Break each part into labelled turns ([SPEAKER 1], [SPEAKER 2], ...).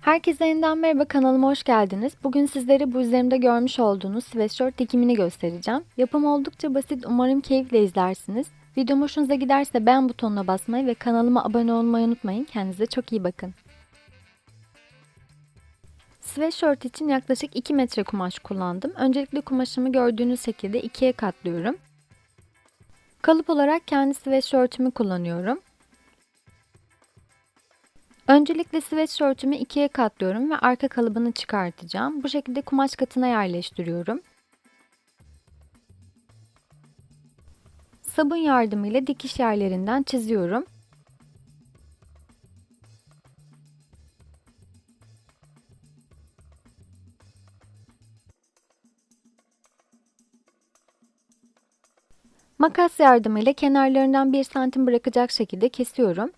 [SPEAKER 1] Herkese yeniden merhaba kanalıma hoş geldiniz. Bugün sizlere bu üzerimde görmüş olduğunuz sweatshirt dikimini göstereceğim. Yapım oldukça basit umarım keyifle izlersiniz. Videom hoşunuza giderse beğen butonuna basmayı ve kanalıma abone olmayı unutmayın. Kendinize çok iyi bakın. Sweatshirt için yaklaşık 2 metre kumaş kullandım. Öncelikle kumaşımı gördüğünüz şekilde ikiye katlıyorum. Kalıp olarak kendi sweatshirtimi kullanıyorum. Öncelikle sweatshirtümü ikiye katlıyorum ve arka kalıbını çıkartacağım. Bu şekilde kumaş katına yerleştiriyorum. Sabun yardımıyla dikiş yerlerinden çiziyorum. Makas yardımıyla kenarlarından 1 santim bırakacak şekilde kesiyorum.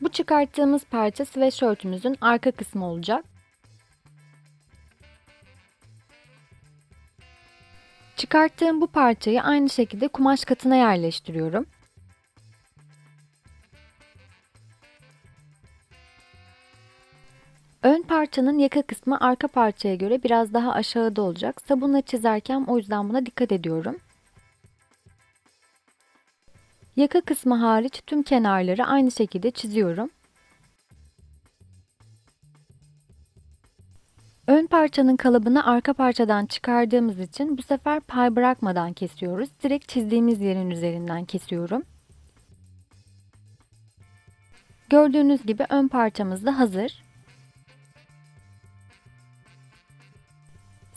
[SPEAKER 1] Bu çıkarttığımız parça sweatshirtümüzün arka kısmı olacak. Çıkarttığım bu parçayı aynı şekilde kumaş katına yerleştiriyorum. Ön parçanın yaka kısmı arka parçaya göre biraz daha aşağıda olacak. Sabunla çizerken o yüzden buna dikkat ediyorum. Yaka kısmı hariç tüm kenarları aynı şekilde çiziyorum. Ön parçanın kalıbını arka parçadan çıkardığımız için bu sefer pay bırakmadan kesiyoruz. Direkt çizdiğimiz yerin üzerinden kesiyorum. Gördüğünüz gibi ön parçamız da hazır.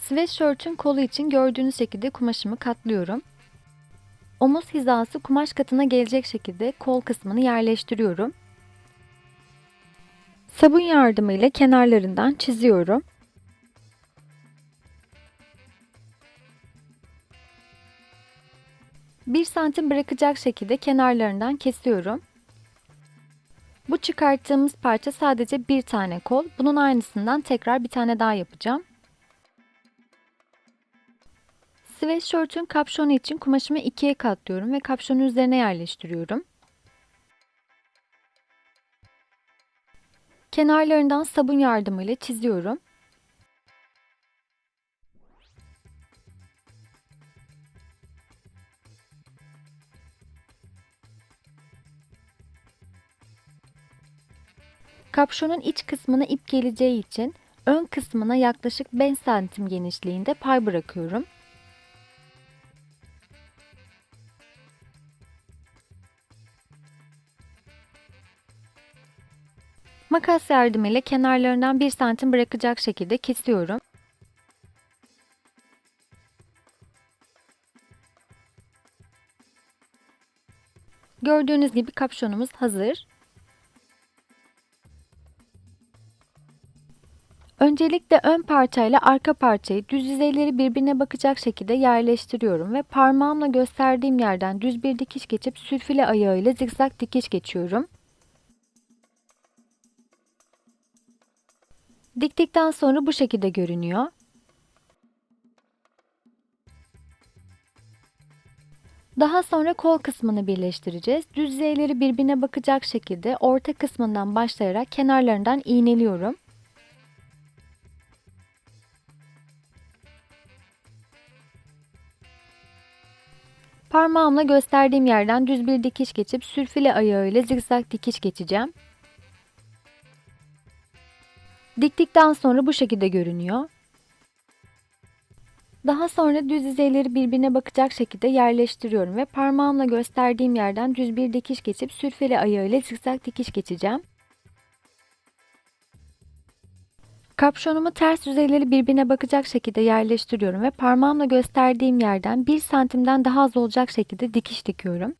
[SPEAKER 1] Sweatshirt'ün kolu için gördüğünüz şekilde kumaşımı katlıyorum. Omuz hizası kumaş katına gelecek şekilde kol kısmını yerleştiriyorum. Sabun yardımıyla kenarlarından çiziyorum. Bir santim bırakacak şekilde kenarlarından kesiyorum. Bu çıkarttığımız parça sadece bir tane kol. Bunun aynısından tekrar bir tane daha yapacağım. Sweatshirt'ün kapşonu için kumaşımı ikiye katlıyorum ve kapşonu üzerine yerleştiriyorum. Kenarlarından sabun yardımıyla çiziyorum. Kapşonun iç kısmına ip geleceği için ön kısmına yaklaşık 5 santim genişliğinde pay bırakıyorum. Makas yardımıyla kenarlarından 1 santim bırakacak şekilde kesiyorum. Gördüğünüz gibi kapşonumuz hazır. Öncelikle ön parçayla arka parçayı düz yüzeyleri birbirine bakacak şekilde yerleştiriyorum ve parmağımla gösterdiğim yerden düz bir dikiş geçip sülfile ayağıyla zikzak dikiş geçiyorum. Diktikten sonra bu şekilde görünüyor. Daha sonra kol kısmını birleştireceğiz. Düz yüzeyleri birbirine bakacak şekilde orta kısmından başlayarak kenarlarından iğneliyorum. Parmağımla gösterdiğim yerden düz bir dikiş geçip sülfile ayağıyla zikzak dikiş geçeceğim. Diktikten sonra bu şekilde görünüyor. Daha sonra düz yüzeyleri birbirine bakacak şekilde yerleştiriyorum ve parmağımla gösterdiğim yerden düz bir dikiş geçip sülfeli ayağıyla zikzak dikiş geçeceğim. Kapşonumu ters yüzeyleri birbirine bakacak şekilde yerleştiriyorum ve parmağımla gösterdiğim yerden 1 santimden daha az olacak şekilde dikiş dikiyorum.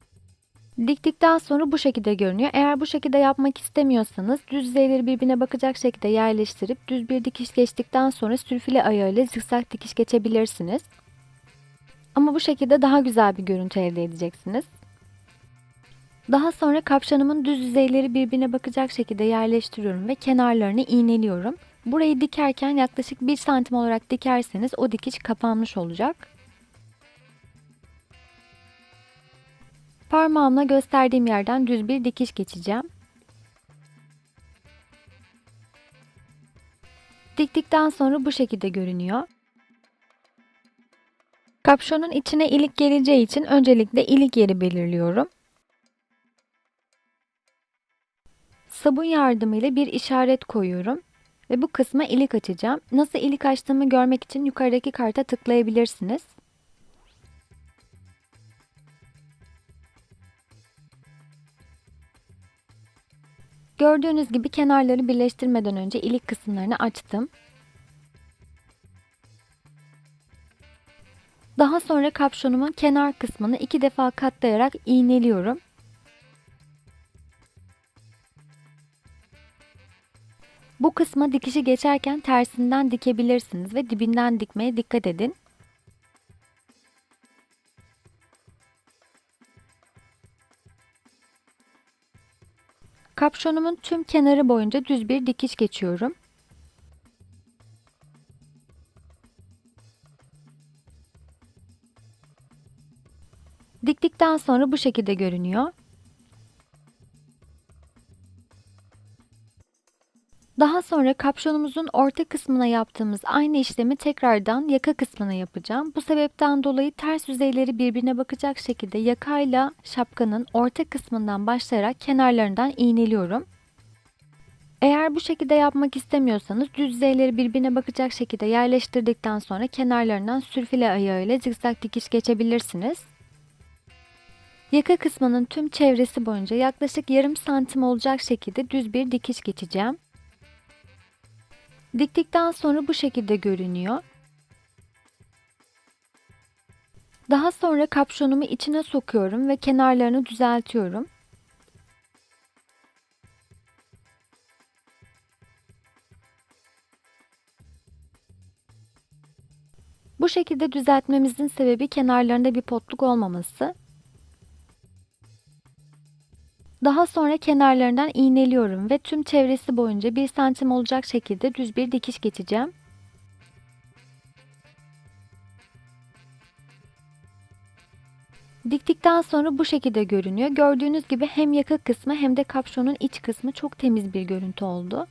[SPEAKER 1] Diktikten sonra bu şekilde görünüyor. Eğer bu şekilde yapmak istemiyorsanız düz yüzeyleri birbirine bakacak şekilde yerleştirip düz bir dikiş geçtikten sonra sülfile ayağıyla zikzak dikiş geçebilirsiniz. Ama bu şekilde daha güzel bir görüntü elde edeceksiniz. Daha sonra kapşanımın düz yüzeyleri birbirine bakacak şekilde yerleştiriyorum ve kenarlarını iğneliyorum. Burayı dikerken yaklaşık 1 santim olarak dikerseniz o dikiş kapanmış olacak. Parmağımla gösterdiğim yerden düz bir dikiş geçeceğim. Diktikten sonra bu şekilde görünüyor. Kapşonun içine ilik geleceği için öncelikle ilik yeri belirliyorum. Sabun yardımıyla bir işaret koyuyorum ve bu kısma ilik açacağım. Nasıl ilik açtığımı görmek için yukarıdaki karta tıklayabilirsiniz. Gördüğünüz gibi kenarları birleştirmeden önce ilik kısımlarını açtım. Daha sonra kapşonumun kenar kısmını iki defa katlayarak iğneliyorum. Bu kısma dikişi geçerken tersinden dikebilirsiniz ve dibinden dikmeye dikkat edin. Kapşonumun tüm kenarı boyunca düz bir dikiş geçiyorum. Diktikten sonra bu şekilde görünüyor. Daha sonra kapşonumuzun orta kısmına yaptığımız aynı işlemi tekrardan yaka kısmına yapacağım. Bu sebepten dolayı ters yüzeyleri birbirine bakacak şekilde yakayla şapkanın orta kısmından başlayarak kenarlarından iğneliyorum. Eğer bu şekilde yapmak istemiyorsanız düz yüzeyleri birbirine bakacak şekilde yerleştirdikten sonra kenarlarından sürfile ayağı ile zikzak dikiş geçebilirsiniz. Yaka kısmının tüm çevresi boyunca yaklaşık yarım santim olacak şekilde düz bir dikiş geçeceğim. Diktikten sonra bu şekilde görünüyor. Daha sonra kapşonumu içine sokuyorum ve kenarlarını düzeltiyorum. Bu şekilde düzeltmemizin sebebi kenarlarında bir potluk olmaması. Daha sonra kenarlarından iğneliyorum ve tüm çevresi boyunca 1 santim olacak şekilde düz bir dikiş geçeceğim. Diktikten sonra bu şekilde görünüyor. Gördüğünüz gibi hem yaka kısmı hem de kapşonun iç kısmı çok temiz bir görüntü oldu.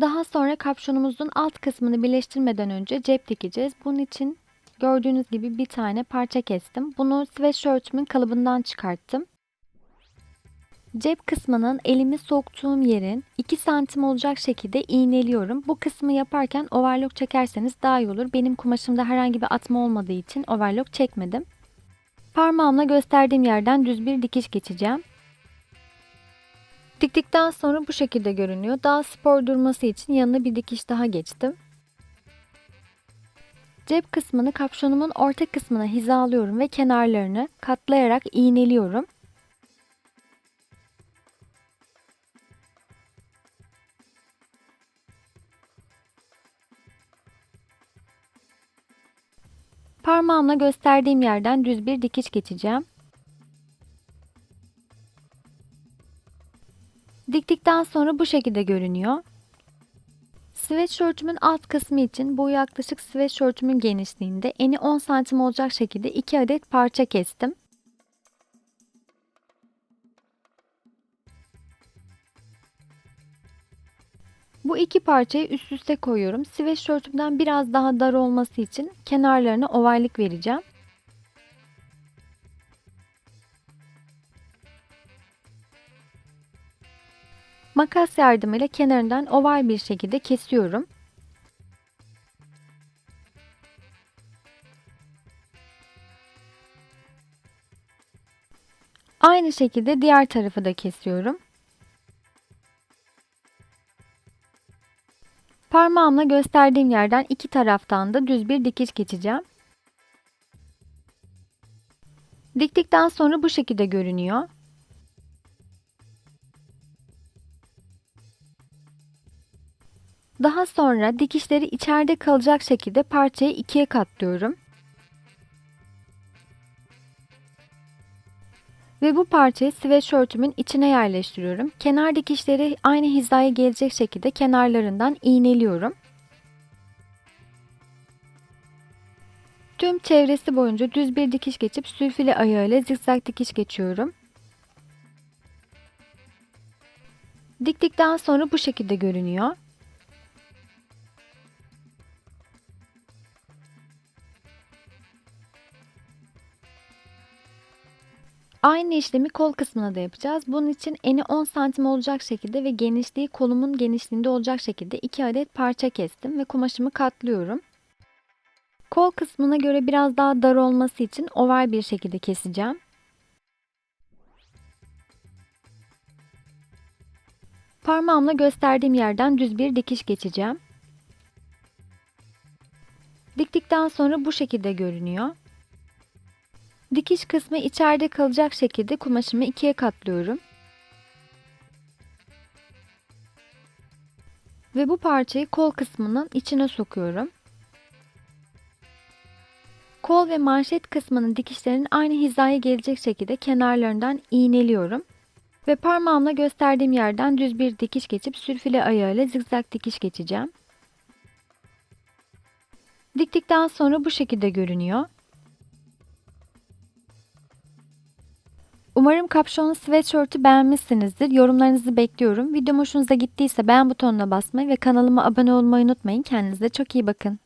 [SPEAKER 1] Daha sonra kapşonumuzun alt kısmını birleştirmeden önce cep dikeceğiz. Bunun için gördüğünüz gibi bir tane parça kestim. Bunu sweatshirtümün kalıbından çıkarttım. Cep kısmının elimi soktuğum yerin 2 santim olacak şekilde iğneliyorum. Bu kısmı yaparken overlock çekerseniz daha iyi olur. Benim kumaşımda herhangi bir atma olmadığı için overlock çekmedim. Parmağımla gösterdiğim yerden düz bir dikiş geçeceğim. Diktikten sonra bu şekilde görünüyor. Daha spor durması için yanına bir dikiş daha geçtim. Cep kısmını kapşonumun orta kısmına hizalıyorum ve kenarlarını katlayarak iğneliyorum. Parmağımla gösterdiğim yerden düz bir dikiş geçeceğim. Diktikten sonra bu şekilde görünüyor. Sweatshirtümün alt kısmı için bu yaklaşık sweatshirtümün genişliğinde eni 10 santim olacak şekilde 2 adet parça kestim. Bu iki parçayı üst üste koyuyorum. Sweatshirtümden biraz daha dar olması için kenarlarına ovallik vereceğim. Makas yardımıyla kenarından oval bir şekilde kesiyorum. Aynı şekilde diğer tarafı da kesiyorum. Parmağımla gösterdiğim yerden iki taraftan da düz bir dikiş geçeceğim. Diktikten sonra bu şekilde görünüyor. Daha sonra dikişleri içeride kalacak şekilde parçayı ikiye katlıyorum. Ve bu parçayı sweatshirtümün içine yerleştiriyorum. Kenar dikişleri aynı hizaya gelecek şekilde kenarlarından iğneliyorum. Tüm çevresi boyunca düz bir dikiş geçip sülfile ayağıyla zikzak dikiş geçiyorum. Diktikten sonra bu şekilde görünüyor. Aynı işlemi kol kısmına da yapacağız. Bunun için eni 10 santim olacak şekilde ve genişliği kolumun genişliğinde olacak şekilde 2 adet parça kestim ve kumaşımı katlıyorum. Kol kısmına göre biraz daha dar olması için oval bir şekilde keseceğim. Parmağımla gösterdiğim yerden düz bir dikiş geçeceğim. Diktikten sonra bu şekilde görünüyor. Dikiş kısmı içeride kalacak şekilde kumaşımı ikiye katlıyorum. Ve bu parçayı kol kısmının içine sokuyorum. Kol ve manşet kısmının dikişlerinin aynı hizaya gelecek şekilde kenarlarından iğneliyorum. Ve parmağımla gösterdiğim yerden düz bir dikiş geçip sülfile ayağıyla zigzag dikiş geçeceğim. Diktikten sonra bu şekilde görünüyor. Umarım kapşonlu sweatshirt'ü beğenmişsinizdir. Yorumlarınızı bekliyorum. Videom hoşunuza gittiyse beğen butonuna basmayı ve kanalıma abone olmayı unutmayın. Kendinize çok iyi bakın.